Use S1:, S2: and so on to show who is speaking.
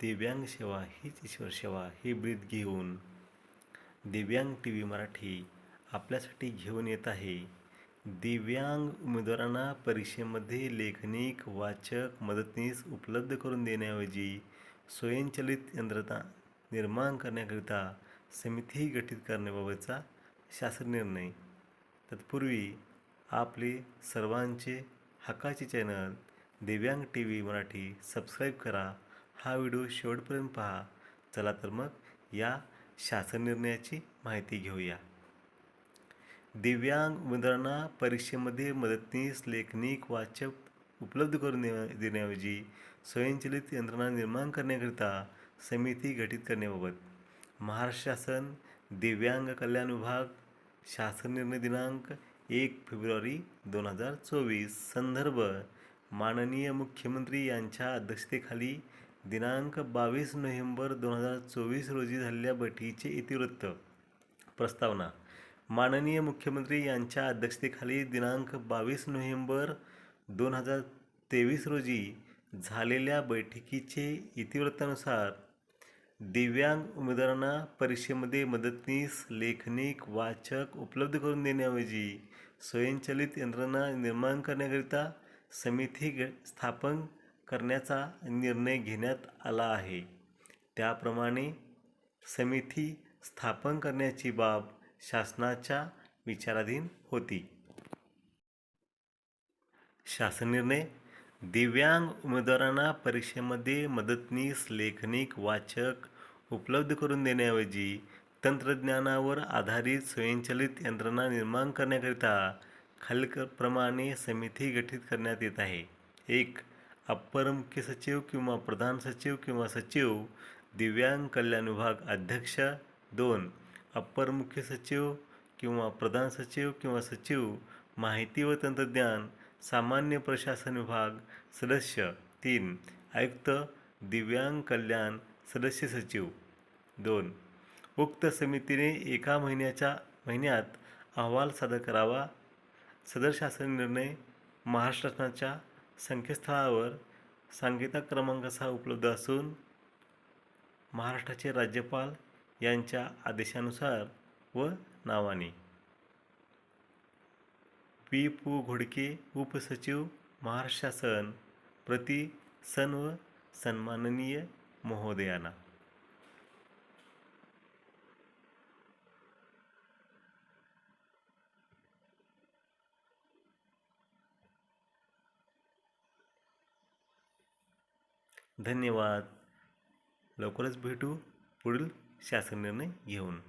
S1: दिव्यांग सेवा हीच ईश्वर सेवा ही ब्रीद घेऊन दिव्यांग टी व्ही मराठी आपल्यासाठी घेऊन येत आहे. दिव्यांग उमेदवारांना परीक्षेमध्ये लेखनिक वाचक मदतनीस उपलब्ध करून देण्याऐवजी स्वयंचलित यंत्रता निर्माण करण्याकरिता समिती गठीत करण्याबाबतचा शासन निर्णय. तत्पूर्वी आपले सर्वांचे हक्काचे चॅनल दिव्यांग टी व्ही मराठी सबस्क्राईब करा. हा व्हिडिओ शेवटपर्यंत पहा. चला तर मग या शासन निर्णयाची माहिती घेऊया. दिव्यांग उमेदवारांना परीक्षेमध्ये मदतनीस लेखनिक वाचक उपलब्ध करून देण्या देण्याऐवजी स्वयंचलित यंत्रणा निर्माण करण्याकरिता समिती गठीत करण्याबाबत महाराष्ट्र शासन दिव्यांग कल्याण विभाग शासन निर्णय दिनांक एक फेब्रुवारी दोन हजार चोवीस संदर्भ माननीय मुख्यमंत्री यांच्या अध्यक्षतेखाली दिनांक बावीस नोव्हेंबर दोन हजार चोवीस रोजी झालेल्या बैठकीचे इतिवृत्त. प्रस्तावना. माननीय मुख्यमंत्री यांच्या अध्यक्षतेखाली दिनांक बावीस नोव्हेंबर दोन हजार तेवीस रोजी झालेल्या बैठकीचे इतिवृत्तानुसार दिव्यांग उमेदवारांना परीक्षेमध्ये मदतनीस लेखनिक वाचक उपलब्ध करून देण्याऐवजी स्वयंचलित यंत्रणा निर्माण करण्याकरिता समिती ग स्थापन करण्याचा निर्णय घेण्यात आला आहे. त्याप्रमाणे समिती स्थापन करण्याची बाब शासनाच्या विचाराधीन होती. शासन निर्णय दिव्यांग उमेदवारांना परीक्षेमध्ये मदतनीस लेखनिक वाचक उपलब्ध करून देण्याऐवजी तंत्रज्ञानावर आधारित स्वयंचलित यंत्रणा निर्माण करण्याकरिता खालीलप्रमाणे समिती गठीत करण्यात येत आहे. एक अप्पर मुख्य सचिव किंवा प्रधान सचिव किंवा सचिव दिव्यांग कल्याण विभाग अध्यक्ष दोन अप्पर मुख्य सचिव किंवा प्रधान सचिव किंवा सचिव माहिती व तंत्रज्ञान सामान्य प्रशासन विभाग सदस्य तीन आयुक्त दिव्यांग कल्याण सदस्य सचिव दोन. उक्त समितीने एका महिन्याच्या महिन्यात अहवाल सादर करावा. सदर शासन निर्णय महाराष्ट्र शासनाच्या संकेतस्थळावर सांकेतिक क्रमांकासह उपलब्ध असून महाराष्ट्राचे राज्यपाल यांच्या आदेशानुसार व नावाने. पी. पू. घोडके उपसचिव महाराष्ट्र शासन प्रति सन व सन्माननीय महोदयांना. धन्यवाद. लवकरच भेटू पुढील शासन निर्णय घेऊन.